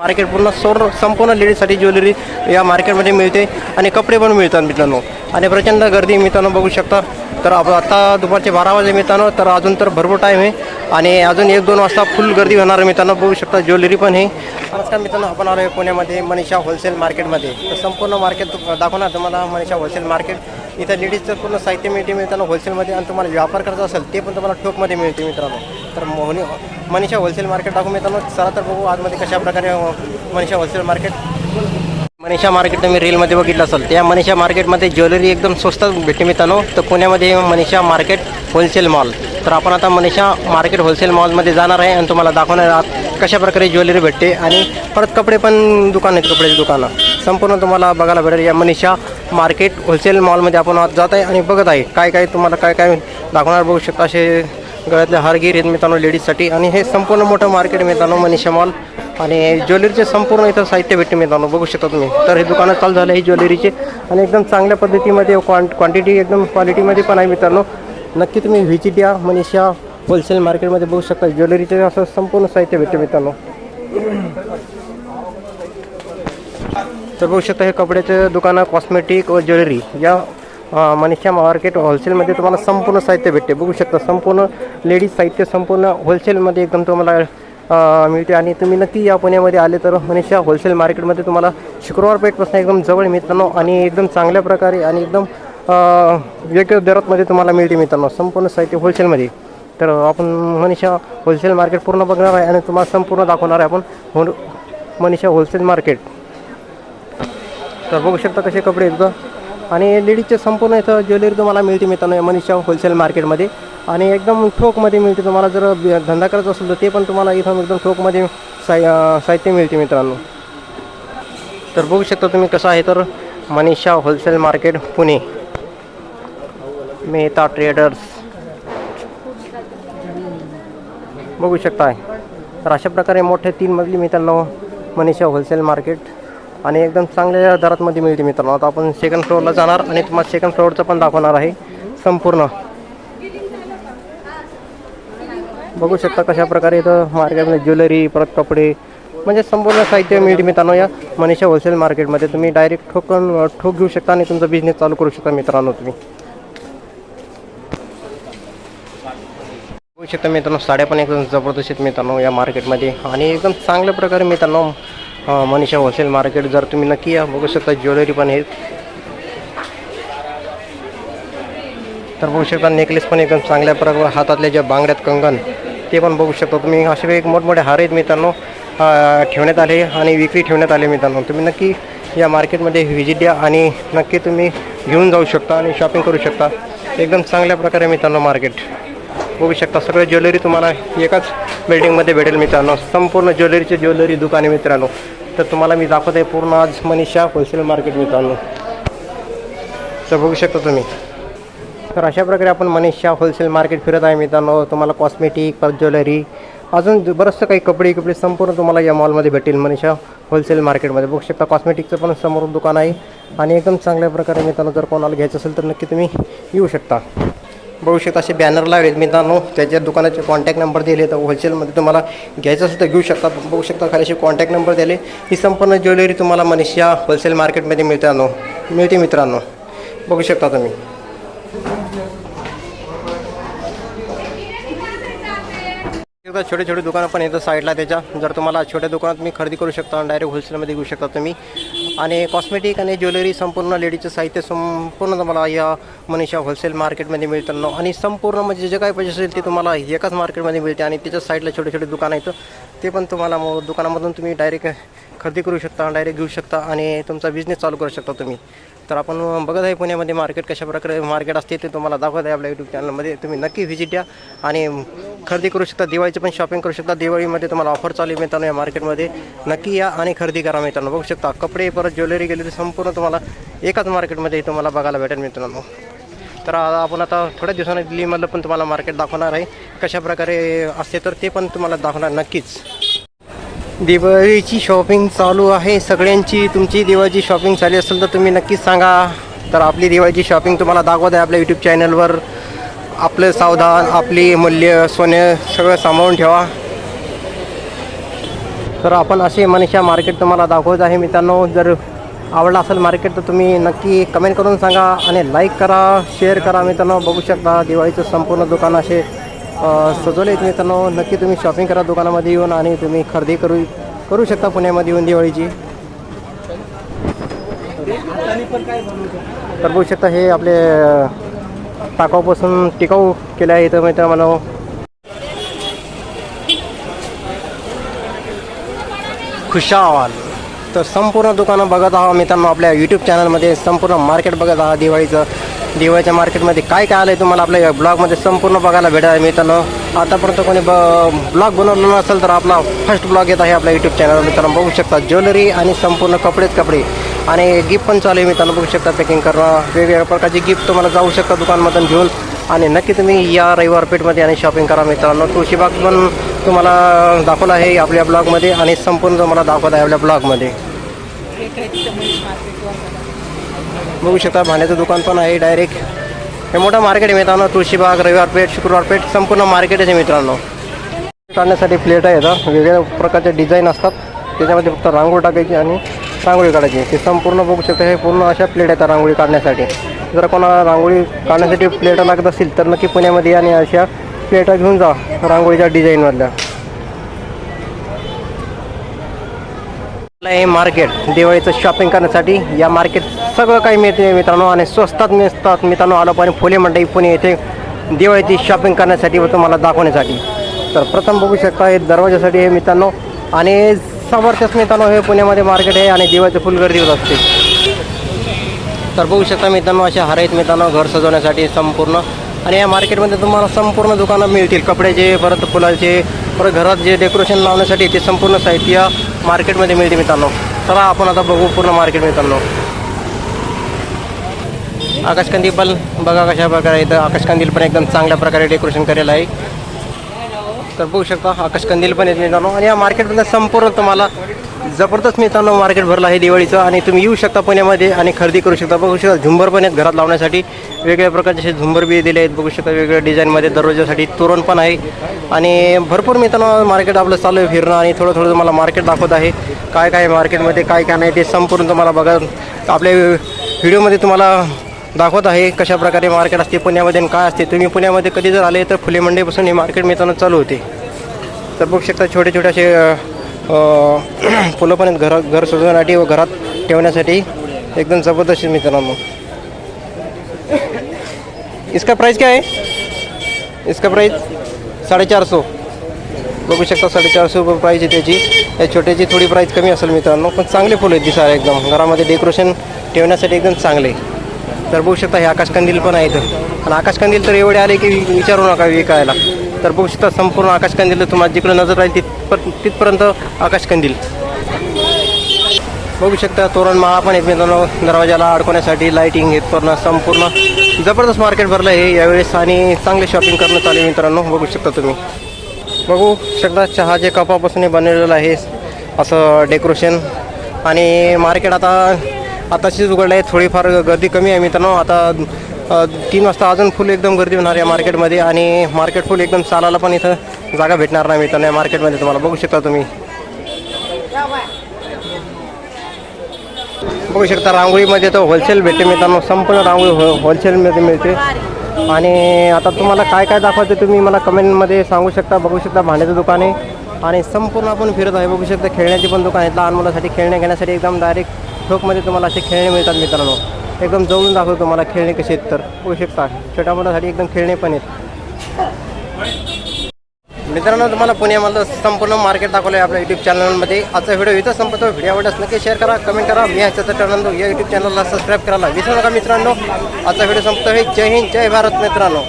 Market पूर्ण सोर संपूर्ण लेडीजसाठी ज्वेलरी या मार्केटमध्ये मिळते आणि कपडे पण मिळतात मित्रांनो. आणि प्रचंड गर्दी मित्रांनो बघू शकता. तर आप आता दुपारचे बारा वाजे मित्रांनो तर अजून तर भरपूर टाईम आहे. आणि अजून एक दोन वाजता फुल गर्दी होणार आहे मित्रांनो बघू शकता ज्वेलरी पण हे नमस्कार मित्रांनो आपण आलो आहे पुण्यामध्ये मनीषा होलसेल मार्केटमध्ये तर संपूर्ण मार्केट दाखवणार तुम्हाला मनीषा होलसेल मार्केट इथं लेडीजचं पूर्ण साहित्य मिळते मित्रांनो होलसेलमध्ये आणि तुम्हाला व्यापार करायचा असेल ते पण तुम्हाला ठोकमध्ये मिळते मित्रांनो. तर मोहनी मनीषा होलसेल मार्केट दाखवू मित्रांनो चला तर बघू आतमध्ये कशा प्रकारे Manisha wholesale market Manisha market तुम्ही रीलमध्ये बघितलं असेल. त्या मनीषा मार्केटमध्ये ज्वेलरी एकदम स्वस्त भेटते मित्रांनो. तर पुण्यामध्ये मनीषा मार्केट होलसेल मॉल तर आपण आता मनीषा मार्केट होलसेल मॉलमध्ये जाणार आहे आणि तुम्हाला दाखवणार आहात कशा प्रकारे ज्वेलरी भेटते आणि परत कपडे पण दुकान आहेत कपड्याचे दुकानं. संपूर्ण तुम्हाला बघायला भेटेल या मनीषा मार्केट होलसेल मॉलमध्ये आपण आज जात आहे आणि बघत आहे. काय काय तुम्हाला काय काय दाखवणार बघू शकता असे गळ्यातले हारगीर आहेत मित्रांनो लेडीजसाठी आणि हे संपूर्ण मोठं मार्केट मित्रांनो मनीषा मॉल आणि ज्वेलरीचे संपूर्ण इथं साहित्य भेटते मित्रांनो बघू शकता तुम्ही. तर हे दुकानं चालू झालं आहे ज्वेलरीचे. आणि एकदम चांगल्या पद्धतीमध्ये क्वां क्वांटिटी एकदम क्वालिटीमध्ये पण आहे मित्रांनो. नक्की तुम्ही व्हिजिट द्या मनीषा होलसेल मार्केटमध्ये बघू शकता. ज्वेलरीचे असं संपूर्ण साहित्य भेटते मित्रांनो. तर बघू शकता हे कपड्याचं दुकानं कॉस्मेटिक व ज्वेलरी. या मनीषा मार्केट होलसेलमध्ये तुम्हाला संपूर्ण साहित्य भेटते. बघू शकता संपूर्ण लेडीज साहित्य संपूर्ण होलसेलमध्ये एकदम तुम्हाला मिळते. आणि तुम्ही नक्की या पुण्यामध्ये आले तर मनीषा होलसेल मार्केटमध्ये तुम्हाला शुक्रवार पेठपासून एकदम जवळ मित्रांनो. आणि एकदम चांगल्या प्रकारे आणि एकदम अ, योग्य दरातमध्ये तुम्हाला मिळते मित्रांनो संपूर्ण साहित्य होलसेलमध्ये. तर आपण मनीषा होलसेल मार्केट पूर्ण बघणार आहे आणि तुम्हाला संपूर्ण दाखवणार आहे आपण होल मनीषा होलसेल मार्केट. तर बघू शकता कसे कपडे एकदा आणि लेडीजचे संपूर्ण इथं ज्वेलरी तुम्हाला मिळते मित्रांनो मनीषा होलसेल मार्केटमध्ये आणि एकदम ठोकमध्ये मिळते तुम्हाला जर धंदा करायचा असेल तर ते पण तुम्हाला इथं एकदम ठोकमध्ये साहि साहित्य मिळते मित्रांनो. तर बघू शकता तुम्ही कसं आहे तर Manisha wholesale market Pune. Mehta traders बघू शकता तर अशा प्रकारे मोठे तीन मजली मित्रांनो मनीषा होलसेल मार्केट आणि एकदम चांगल्या दरातमध्ये मिळते मित्रांनो. आता आपण सेकंड फ्लोअरला जाणार आणि तुम्हाला सेकंड फ्लोअरचं पण दाखवणार आहे. संपूर्ण. बघू शकता कशा प्रकारे इथं मार्केटमध्ये ज्वेलरी परत कपडे म्हणजे संपूर्ण साहित्य मिळते मित्रांनो या मनीषा होलसेल मार्केटमध्ये तुम्ही डायरेक्ट ठोकन ठोक घेऊ शकता आणि तुमचा बिझनेस चालू करू शकता मित्रांनो तुम्ही. बघू शकता मित्रांनो साड्या पण एकदम जबरदस्त आहेत मित्रांनो या मार्केटमध्ये आणि एकदम चांगल्या प्रकारे मित्रांनो अं, मनीषा होलसेल मार्केट जर तुम्ही नक्की या बघू शकता ज्वेलरी पण आहेत. तर बघू शकता नेकलेस पण एकदम चांगल्या प्रकारे हातातल्या ज्या बांगड्यात कंगन ते पण बघू शकता तुम्ही. असे एक मोठमोठे हार आहेत मित्रांनो. ठेवण्यात आले आणि विक्री ठेवण्यात आले मित्रांनो. तुम्ही नक्की या मार्केटमध्ये व्हिजिट द्या आणि नक्की तुम्ही घेऊन जाऊ शकता आणि शॉपिंग करू शकता. एकदम चांगल्या प्रकारे मित्रांनो मार्केट बघू शकता सगळं ज्वेलरी तुम्हाला एकाच बिल्डिंगमध्ये भेटेल मित्रांनो. संपूर्ण ज्वेलरीचे ज्वेलरी दुकाने मित्रांनो. तर तुम्हाला मी दाखवत आहे पूर्ण आज मनीषा होलसेल मार्केट मित्रांनो. तर बघू शकता तुम्ही. तर अशा प्रकारे आपण मनीषा होलसेल मार्केट फिरत आहे मित्रांनो. तुम्हाला कॉस्मेटिक परत ज्वेलरी अजून बरंचसं काही कपडे कपडे संपूर्ण तुम्हाला या मॉलमध्ये भेटेल मनीषा होलसेल मार्केटमध्ये बघू शकता कॉस्मेटिकचं पण समोर दुकान आहे. आणि एकदम चांगल्या प्रकारे मित्रांनो जर कोणाला घ्यायचं असेल तर नक्की तुम्ही येऊ शकता. बघू शकता असे बॅनर लावलेत मित्रांनो त्याच्या दुकानाचे कॉन्टॅक्ट नंबर दिले तर होलसेलमध्ये तुम्हाला घ्यायचं असेल तर घेऊ शकता. बघू शकता खाली असे कॉन्टॅक्ट नंबर दिले. ही संपूर्ण ज्वेलरी तुम्हाला मनीषा होलसेल मार्केटमध्ये मित्रांनो मिळते मित्रांनो. बघू शकता तुम्ही. शकता छोटे छोटे दुकानं पण येतं साईडला त्याच्या. जर तुम्हाला छोट्या दुकानात मी खरेदी करू शकता डायरेक्ट होलसेलमध्ये घेऊ शकता तुम्ही. आणि कॉस्मेटिक आणि ज्वेलरी संपूर्ण लेडीचं साहित्य संपूर्ण तुम्हाला या मनीषा होलसेल मार्केटमध्ये मिळतं. आणि संपूर्ण म्हणजे जे काही पैसे असेल ते तुम्हाला एकाच मार्केटमध्ये मिळते. आणि त्याच्या साईडला छोटे छोटे दुकानं आहेत ते पण तुम्हाला दुकानामधून तुम्ही डायरेक्ट खरेदी करू शकता डायरेक्ट घेऊ शकता आणि तुमचा बिझनेस चालू करू शकता तुम्ही. तर आपण बघत आहे पुण्यामध्ये मार्केट कशा प्रकारे मार्केट असते ते तुम्हाला दाखवत आहे आपल्या यूट्यूब चॅनलमध्ये तुम्ही नक्की व्हिजिट द्या आणि खरेदी करू शकता दिवाळीची पण शॉपिंग करू शकता. दिवाळीमध्ये तुम्हाला ऑफर चालू आहे मित्रांनो या मार्केटमध्ये नक्की या आणि खरेदी करा मित्रांनो. बघू शकता कपडे परत ज्वेलरी गेलेली संपूर्ण तुम्हाला एकाच मार्केटमध्ये तुम्हाला बघायला भेटेल मित्रांनो. तर आपण आता थोड्या दिवसांनी दिल्लीमधलं पण तुम्हाला मार्केट दाखवणार आहे. कशा प्रकारे असते तर ते पण तुम्हाला दाखवणार नक्कीच. दिवाळीची शॉपिंग चालू आहे. सगळ्यांची तुमची दिवाळीची शॉपिंग चालू असेल तर तुम्ही नक्कीच सांगा. तर आपली दिवाळीची शॉपिंग तुम्हाला दाखवत आहे आपल्या यूट्यूब चॅनलवर आपलं सावधान आपली मूल्य सोने सगळं सांभाळून ठेवा. तर आपण असे मनीषा मार्केट तुम्हाला दाखवत आहे मित्रांनो. जर आवडला असेल मार्केट तर तुम्ही नक्की कमेंट करून सांगा आणि लाईक करा शेअर करा मित्रांनो. बघू शकता दिवाळीचं संपूर्ण दुकान असे सजवले आहेत मित्रांनो नक्की तुम्ही शॉपिंग करा दुकानामध्ये येऊन आणि तुम्ही खरेदी करू करू शकता पुण्यामध्ये येऊन दिवाळीची. तर बघू शकता हे आपले टाकावपासून टाकाऊपासून टिकाऊ केले आहे इथं मित्रांनो. खुशाल. तर संपूर्ण दुकानं बघत आहोत मित्रांनो आपल्या यूट्यूब चॅनलमध्ये संपूर्ण मार्केट बघत आहात. दिवाळीचं दिवाळीच्या मार्केटमध्ये काय काय आलं आहे तुम्हाला आपल्या या ब्लॉगमध्ये संपूर्ण बघायला भेटत आहे मित्रांनो. आतापर्यंत कोणी ब ब्लॉग बनवलं नसेल तर आपला फर्स्ट ब्लॉग येत आहे आपल्या यूट्यूब चॅनलवर मित्रांनो बघू शकता ज्वेलरी आणि संपूर्ण कपडेच कपडे. आणि गिफ्ट पण चालू आहे मित्रांनो बघू शकता पॅकिंग करणं. वेगवेगळ्या प्रकारची गिफ्ट तुम्हाला जाऊ शकता दुकानमधून घेऊन. आणि नक्की तुम्ही या रविवार पेठमध्ये आणि शॉपिंग करा मित्रांनो. तुळशीबाग पण तुम्हाला दाखवलं आहे आपल्या ब्लॉगमध्ये आणि संपूर्ण तुम्हाला दाखवत आहे आपल्या ब्लॉगमध्ये. बघू शकता भाण्याचं दुकान पण आहे डायरेक्ट हे मोठं मार्केट आहे मित्रांनो तुळशीबाग रविवार पेठ शुक्रवार पेठ संपूर्ण मार्केटच आहे मित्रांनो. काढण्यासाठी प्लेट आहेत वेगळ्या वेगवेगळ्या प्रकारचे डिझाईन असतात. त्याच्यामध्ये फक्त रांगोळी टाकायची आणि रांगोळी काढायची. ते संपूर्ण बघू शकता हे पूर्ण अशा प्लेट आहेत रांगोळी काढण्यासाठी. जर कोणाला रांगोळी काढण्यासाठी प्लेट लागत असतील तर नक्की पुण्यामध्ये आणि अशा प्लेटा घेऊन जा रांगोळीच्या डिझाईनमधल्या. हे मार्केट दिवाळीचं शॉपिंग करण्यासाठी या मार्केट सगळं काही मिळते मित्रांनो आणि स्वस्तात मिळतात मित्रांनो आलो पण फुले मंडई पुणे येथे दिवाळीची शॉपिंग करण्यासाठी व तुम्हाला दाखवण्यासाठी. तर प्रथम बघू शकता हे दरवाजासाठी हे मित्रांनो. आणि समर्थच मित्रांनो हे पुण्यामध्ये मार्केट आहे आणि दिवाळीचं फुल गर्दी होत असते. तर बघू शकता मित्रांनो अशा हर आहेत मित्रांनो घर सजवण्यासाठी संपूर्ण आणि या मार्केटमध्ये तुम्हाला संपूर्ण दुकानं मिळतील. कपड्याचे परत फुलाचे परत घरात जे डेकोरेशन लावण्यासाठी ते संपूर्ण साहित्य मार्केटमध्ये मिळते मित्रांनो. चला आपण आता बघू पूर्ण मार्केट मित्रांनो. आकाशकंदील पण बघा कशा प्रकारे इथं आकाशकंदील पण एकदम चांगल्या प्रकारे डेकोरेशन केलेलं आहे. तर बघू शकता आकाशकंदील पण आहेत मित्रांनो. आणि या मार्केटमध्ये संपूर्ण तुम्हाला जबरदस्त मित्रांनो मार्केट भरलं आहे दिवाळीचं. आणि तुम्ही येऊ शकता पुण्यामध्ये आणि खरेदी करू शकता. बघू शकता झुंबर पण आहेत घरात लावण्यासाठी. वेगवेगळ्या प्रकारचे असे झुंबर बी दिले आहेत. बघू शकता वेगवेगळ्या डिझाईनमध्ये दरवाजासाठी तोरण पण आहे. आणि भरपूर मित्रांनो मार्केट आपलं चालू आहे फिरणं. आणि थोडं थोडं तुम्हाला मार्केट दाखवत आहे. काय काय मार्केटमध्ये काय काय नाही ते संपूर्ण तुम्हाला बघा. आपल्या व्हिडिओमध्ये तुम्हाला दाखवत आहे कशा प्रकारे मार्केट असते पुण्यामध्ये आणि काय असते. तुम्ही पुण्यामध्ये कधी जर आले तर फुले मंडईपासून हे मार्केट मिळताना चालू होते. तर बघू शकता छोटे छोटे असे फुलं पण आहेत घर घर सजवण्यासाठी व घरात ठेवण्यासाठी. एकदम जबरदस्त मित्रांनो. इसका प्राइस क्या है इसका प्राइस साडेचार सौ बघू शकता साडेचार सौ रुपये प्राईज आहे त्याची. या छोट्याची थोडी प्राईस कमी असेल मित्रांनो पण चांगले फुलं आहेत दिसायला एकदम. घरामध्ये डेकोरेशन ठेवण्यासाठी एकदम चांगले. तर बघू शकता हे आकाशकंदील पण आहेत. आणि आकाशकंदील तर एवढे आले की विचारू नका विकायला. तर बघू शकता संपूर्ण आकाशकंदील तुम्हाला जिकडे नजर राहील तिथपर तिथपर्यंत आकाशकंदील. बघू शकता तोरण माळा पण आहेत मित्रांनो. दरवाजाला अडकवण्यासाठी लाईटिंग येत पूर्ण संपूर्ण. जबरदस्त मार्केट भरलं आहे यावेळेस आणि चांगले शॉपिंग करणं चालू आहे मित्रांनो. बघू शकता तुम्ही. बघू शकता चहाचे कपापासून बनवलेलं आहे असं डेकोरेशन आणि मार्केट आता आताशीच उघडलं आहे थोडीफार गर्दी कमी आहे मित्रांनो. आता तीन वाजता अजून फुल एकदम गर्दी होणार आहे मार्केटमध्ये आणि मार्केट फुल एकदम चालायला पण इथं जागा भेटणार नाही मित्रांनो या मार्केटमध्ये. तुम्हाला बघू शकता तुम्ही. बघू शकता रांगोळीमध्ये तर होलसेल भेटते मित्रांनो. संपूर्ण रांगोळी हो होलसेलमध्ये मिळते. आणि आता तुम्हाला काय काय दाखवायचं तुम्ही मला कमेंटमध्ये सांगू शकता बघू शकता भांड्याचं दुकान आहे. आणि संपूर्ण आपण फिरत आहे. बघू शकता खेळण्याची पण दुकान आहेत लहान मुलासाठी खेळण्या घेण्यासाठी एकदम डायरेक्ट ठोकमध्ये तुम्हाला असे खेळणे मिळतात मित्रांनो. एकदम जवळून दाखवतो तुम्हाला खेळणे कसे आहेत तर. होऊ शकता छोट्या मुलासाठी एकदम खेळणे पण आहेत. मित्रांनो तुम्हाला पुण्यामधलं संपूर्ण मार्केट दाखवलं आहे आपल्या यूट्यूब चॅनलमध्ये आजचा व्हिडिओ इथं संपतो. व्हिडिओ आवडल्यास नक्की शेअर करा कमेंट करा. मी ह्याच्या टर्नंदो या यूट्यूब चॅनलला सबस्क्राईब करायला विसरू नका मित्रांनो. आजचा व्हिडिओ संपतो आहे जय हिंद जय भारत मित्रांनो.